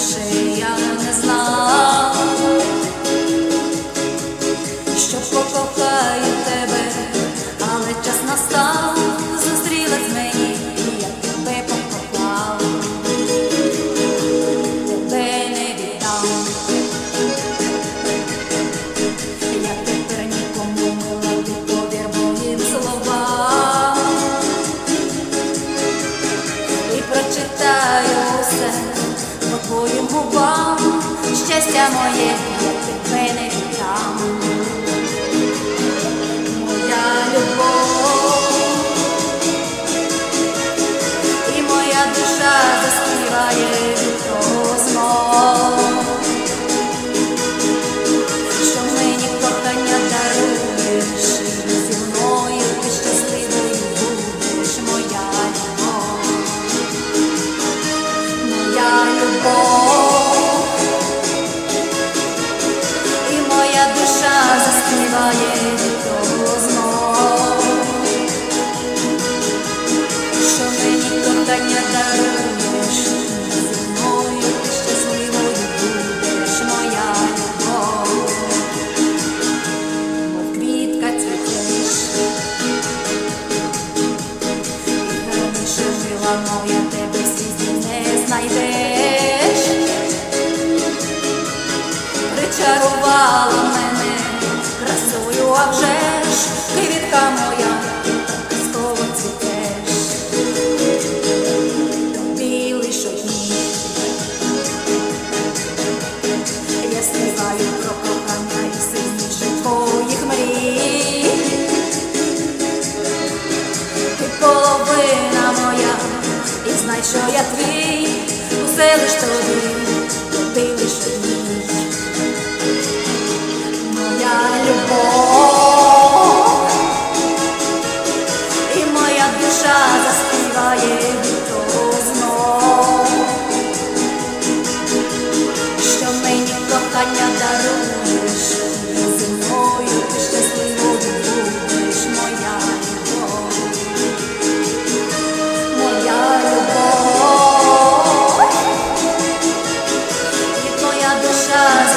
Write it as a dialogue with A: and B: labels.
A: 谁要？Ж квітка моя, казково цвітеш, білий шовні. Я співаю про кохання і сильніше твоїх мрій. Ти половина моя, і знай, що я твій, усе лиш тобі, Russia.